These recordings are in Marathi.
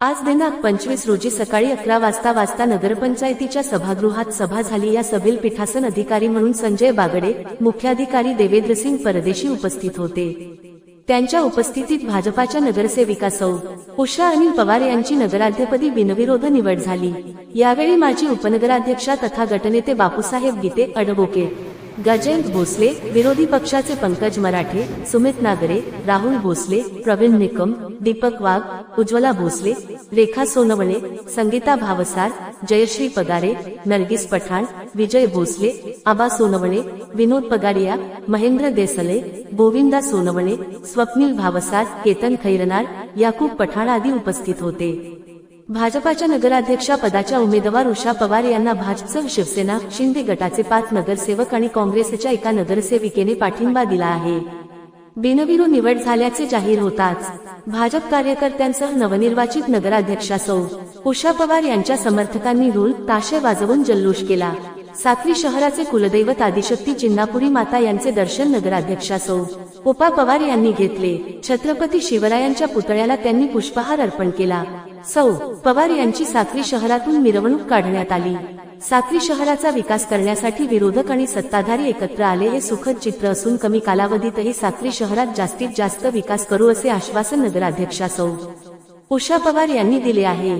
आज दिनांक पंचवीस रोजी सकाळी अकरा वाजता वाजता नगरपंचायतीच्या सभागृहात सभा झाली. या सभेल पीठासन अधिकारी म्हणून संजय बागडे मुख्याधिकारी देवेंद्रसिंग परदेशी उपस्थित होते. त्यांच्या उपस्थितीत भाजपाच्या नगरसेविका सौ. उषा अनिल पवार यांची नगराध्यपदी बिनविरोध निवड झाली. यावेळी माजी उपनगराध्यक्षा तथा गटनेते बापूसाहेब गीते अडवोकेट गजेंद्र भोसले विरोधी पक्षाचे पंकज मराठे सुमित नागरे राहुल भोसले प्रवीण निकम दीपक वाघ उज्ज्वला भोसले रेखा सोनवणे संगीता भावसार जयश्री पगारे नरगिस पठाण विजय भोसले आबा सोनवणे विनोद पगाडिया महेंद्र देसले गोविंदा सोनवणे स्वप्नील भावसार केतन खैरनार याकूब पठाण आदी उपस्थित होते. भाजपाच्या नगराध्यक्षा पदाच्या उमेदवार उषा पवार यांना भाजप शिवसेना शिंदे गटाचे पाच नगरसेवक आणि काँग्रेसच्या एका नगरसेविकेने पाठिंबा दिला आहे. बिनविरोध निवड झाल्याचे जाहीर होताच. भाजप कार्यकर्त्यांसह नवनिर्वाचित नगराध्यक्षा सौ उषा पवार यांच्या समर्थकांनी रूल ताशे वाजवून जल्लोष केला. साक्री शहराचे कुलदैवत आदिशक्ती चिन्नापुरी माता यांचे दर्शन नगराध्यक्षा सौ उपा पवार यांनी घेतले. छत्रपती शिवरायांच्या पुतळ्याला त्यांनी पुष्पहार अर्पण केला. सौ पवार यांची साक्री शहरातून मिरवणूक काढण्यात आली. साक्री शहराचा विकास करण्यासाठी विरोधक आणि सत्ताधारी एकत्र आले हे सुखद चित्र असून कमी कालावधीतही साक्री शहरात जास्तीत जास्त विकास करू असे आश्वासन नगराध्यक्षा सौ उषा पवार यांनी दिले आहे.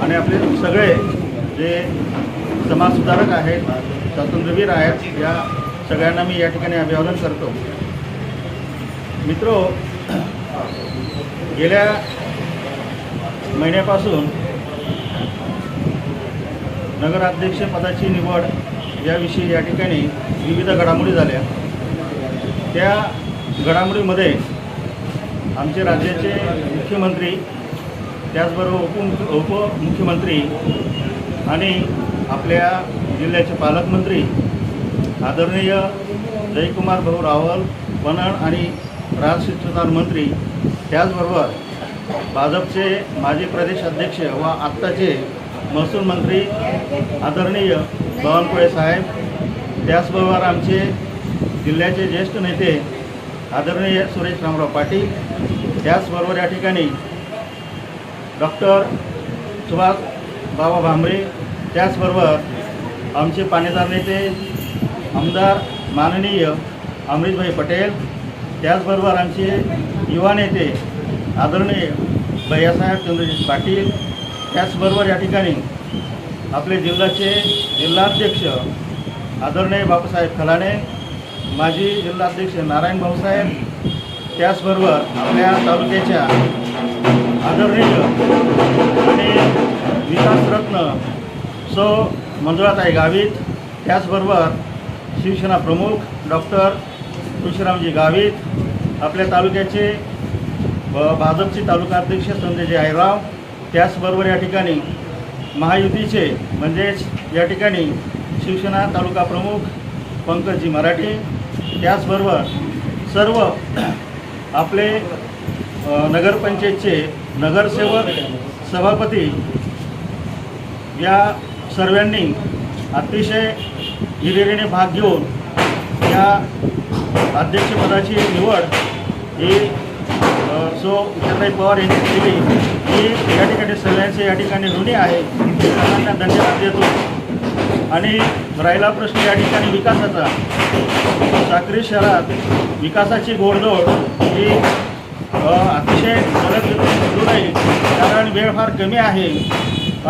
आणि आपले सगळे जे समाजसुधारक आहेत स्वातंत्र्यवीर आहेत या सगळ्यांना मी या ठिकाणी अभिवादन करतो. मित्र गेल्या महिन्यापासून नगराध्यक्षपदाची निवड याविषयी या ठिकाणी विविध घडामोडी झाल्या. त्या घडामोडीमध्ये आमचे राज्याचे मुख्यमंत्री त्याचबरोबर उप उपमुख्यमंत्री आणि आपल्या जिल्ह्याचे पालकमंत्री आदरणीय जयकुमार भाऊ रावल पणन आणि राजशिष्टतान मंत्री त्याचबरोबर भाजपचे माजी प्रदेश अध्यक्ष व आत्ताचे महसूल मंत्री आदरणीय बावनकुळे साहेब त्याचबरोबर आमचे जिल्ह्याचे ज्येष्ठ नेते आदरणीय सुरेश रामराव पाटील त्याचबरोबर या ठिकाणी डॉक्टर सुभाष बाबा भांबरे त्याचबरोबर आमचे पाणीदार नेते आमदार माननीय अमृतभाई पटेल त्याचबरोबर आमचे युवा नेते आदरणीय भैयासाहेब चंद्रजित पाटील त्याचबरोबर या ठिकाणी आपले जिल्ह्याचे जिल्हाध्यक्ष आदरणीय बाबासाहेब खलाणे माजी जिल्हाध्यक्ष नारायण भाऊसाहेब त्याचबरोबर आपल्या तालुक्याच्या आदरणीय आणि विकासरत्न सो मंजुळाताई गावित त्याचबरोबर शिवसेना प्रमुख डॉक्टर तुळशीरामजी गावित आपल्या तालुक्याचे व भाजपचे तालुकाध्यक्ष संजयजी आयराव त्याचबरोबर या ठिकाणी महायुतीचे म्हणजेच या ठिकाणी शिवसेना तालुका प्रमुख पंकजजी मराठे त्याचबरोबर सर्व आपले नगरपंचायतचे नगरसेवक सभापती या सर्वांनी अतिशय हिरिरीने भाग घेऊन या अध्यक्षपदाची निवड ही सो उषाताई पवार यांनी केली ही या ठिकाणी सगळ्यांचे या ठिकाणी ऋणी आहे सर्वांना धन्यवाद देतो. आणि राहिला प्रश्न या ठिकाणी विकासाचा. साक्री शहरात विकासाची घोडदौड ही अतिशय जलदगतीने सुरू राहील. कारण वेळ फार कमी आहे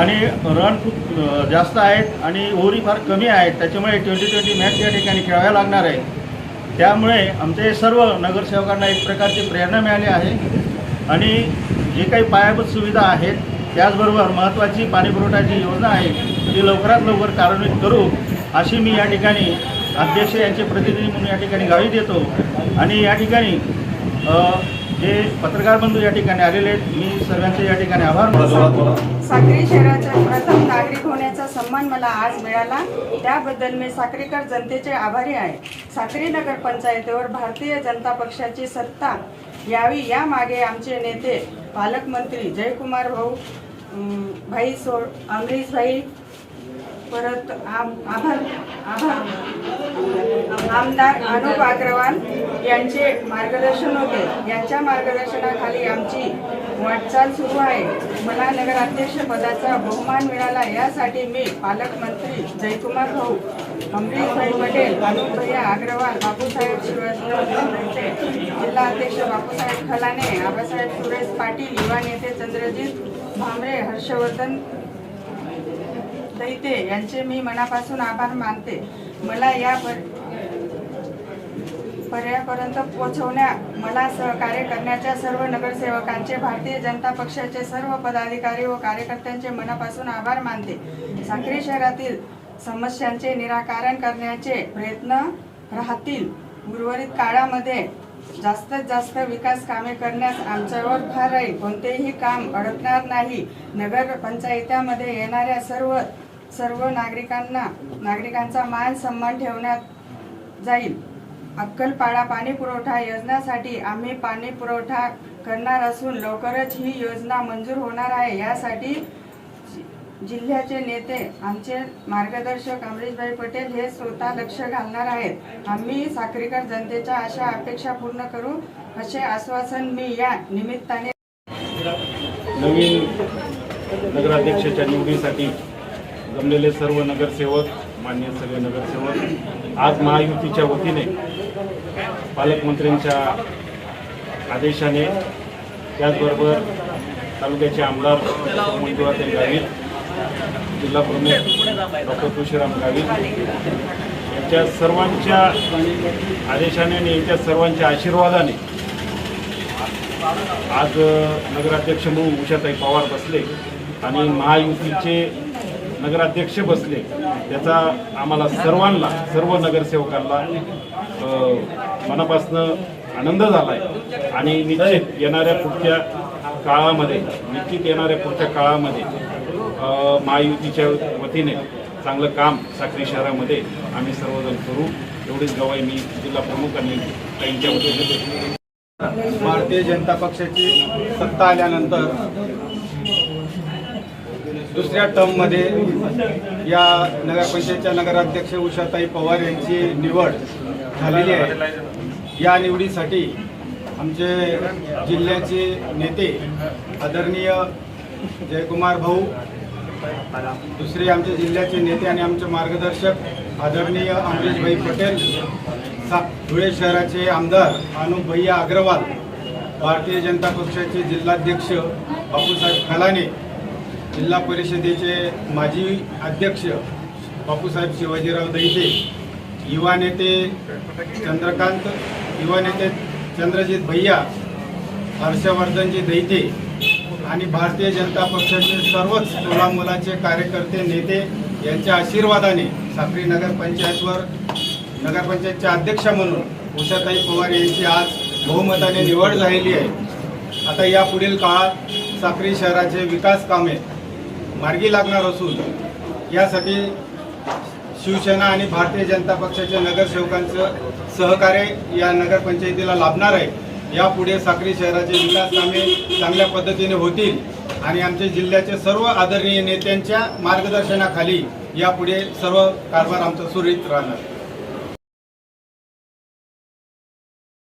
आणि रन खूप जास्त आहेत आणि ओव्हरी फार कमी आहेत. त्याच्यामुळे ट्वेंटी ट्वेंटी मॅच या ठिकाणी खेळाव्या लागणार आहे त्यामुळे आमचे सर्व नगरसेवकांना एक प्रकारची प्रेरणा मिळाली आहे. आणि जे काही पायाभूत सुविधा आहेत त्याचबरोबर महत्त्वाची पाणीपुरवठ्याची योजना आहे ती लवकरात लवकर कार्यान्वित करू अशी मी या ठिकाणी अध्यक्ष यांचे प्रतिनिधी म्हणून या ठिकाणी गावी देतो. आणि या ठिकाणी अ, जे पत्रकार बंधू या ठिकाणी आलेले आहेत मी सर्वांचे या ठिकाणी आभार मानतो. साक्री शहराचा प्रथम नागरिक होण्याचा सन्मान मला आज मिळाला. त्याबद्दल मी साक्रीकर जनतेचे आभारी आहे. साक्री नगर पंचायतीवर भारतीय जनता पक्षाची सत्ता यावी यामागे आमचे नेते पालकमंत्री जयकुमार भाऊ भाई सो अमरीश भाई परत आम आभार आभार. आमदार अनुप अग्रवाल यांचे मार्गदर्शन होते. यांच्या मार्गदर्शनाखाली आमची वाटचाल सुरू आहे. मला नगराध्यक्ष पदाचा बहुमान मिळाला यासाठी मी पालकमंत्री जयकुमार भाऊ अमरीशभाई पटेल अनुप अग्रवाल बापूसाहेब शिवाजी जिल्हा अध्यक्ष बापूसाहेब खलाने आबासाहेब सुरेश पाटील युवा नेते चंद्रजित भांबरे हर्षवर्धन दैते यांचे मी मनापासून आभार मानते. मला या पर्यापर्यंत पोहोचवण्या मला सहकार्य करण्याच्या सर्व नगरसेवकांचे भारतीय जनता पक्षाचे सर्व पदाधिकारी व कार्यकर्त्यांचे मनापासून आभार मानते. साखरे शहरातील समस्यांचे निराकरण करण्याचे प्रयत्न राहतील. उर्वरित काळामध्ये जास्तीत जास्त विकास कामे करण्यास आमच्यावर भार राहील. कोणतेही काम अडकणार नाही. नगर पंचायत्यामध्ये येणाऱ्या सर्व सर्व नागरिकांना नागरिकांचा मान सन्मान ठेवण्यात जाईल. अक्कलपाडा पाणी पुरवठा योजनासाठी आम्ही पाणी पुरवठा करणार असून लवकरच ही योजना मंजूर होणार आहे. यासाठी जिल्ह्याचे नेते आमचे मार्गदर्शक अमरीशभाई पटेल हे स्वतः लक्ष घालणार आहेत. आम्ही साक्रीकर जनतेच्या आशा अपेक्षा पूर्ण करू. असे आश्वासन मी या निमित्ताने नवीन नगराध्यक्षाच्या निवडीसाठी जमलेले सर्व नगरसेवक मान्य सगळे नगरसेवक आज महायुतीच्या वतीने पालकमंत्र्यांच्या आदेशाने त्याचबरोबर तालुक्याचे आमदार मंजुळाताई गावित जिल्हा प्रमुख डॉक्टर तुळशीराम गावित यांच्या सर्वांच्या आदेशाने आणि यांच्या सर्वांच्या आशीर्वादाने आज नगराध्यक्ष म्हणून उषाताई पवार बसले आणि महायुतीचे नगराध्यक्ष बसले. त्याचा आम्हाला सर्वांना सर्व नगरसेवकांना मनापासनं आनंद झाला आहे आणि निश्चित येणाऱ्या पुढच्या काळामध्ये निश्चित येणाऱ्या पुढच्या काळामध्ये महायुतीच्या वतीने चांगलं काम साखरी शहरामध्ये आम्ही सर्वजण करू. एवढीच गवाई मी जिल्हा प्रमुख आणि ताईंच्या वतीने भारतीय जनता पक्षाची सत्ता आल्यानंतर दुसऱ्या टर्ममध्ये या नगरपंचायतच्या नगराध्यक्ष उषाताई पवार यांची निवड झालेली आहे. या निवडीसाठी आमचे जिल्ह्याचे नेते आदरणीय जयकुमार भाऊ दुसरे आमचे जिल्ह्याचे नेते आणि आमचे मार्गदर्शक आदरणीय अमरीशभाई पटेल सा धुळे शहराचे आमदार अनुप भैया अग्रवाल भारतीय जनता पक्षाचे जिल्हाध्यक्ष बापूसाहेब खलाने जिल्हा परिषदेचे माजी अध्यक्ष बापूसाहेब शिवाजीराव दैते युवा नेते चंद्रकांत युवा नेते चंद्रजित भैया हर्षवर्धनजी दैते आणि भारतीय जनता पक्षाचे सर्वच मुलामुलाचे कार्यकर्ते नेते यांच्या आशीर्वादाने साक्री नगरपंचायतवर नगरपंचायतच्या अध्यक्ष म्हणून उषाताई पवार यांची आज बहुमताने निवड झालेली आहे. आता या पुढील काळात साक्री शहराचे विकास कामे मार्गी लागणार असून यासाठी शिवसेना आणि भारतीय जनता पक्षाच्या नगरसेवकांचं सहकार्य या नगरपंचायतीला लाभणार आहे. यापुढे साक्री शहराचे विकास कामे चांगल्या पद्धतीने होतील आणि आमच्या जिल्ह्याचे सर्व आदरणीय नेत्यांच्या मार्गदर्शनाखाली यापुढे सर्व कारभार आमचा सुरळीत राहणार.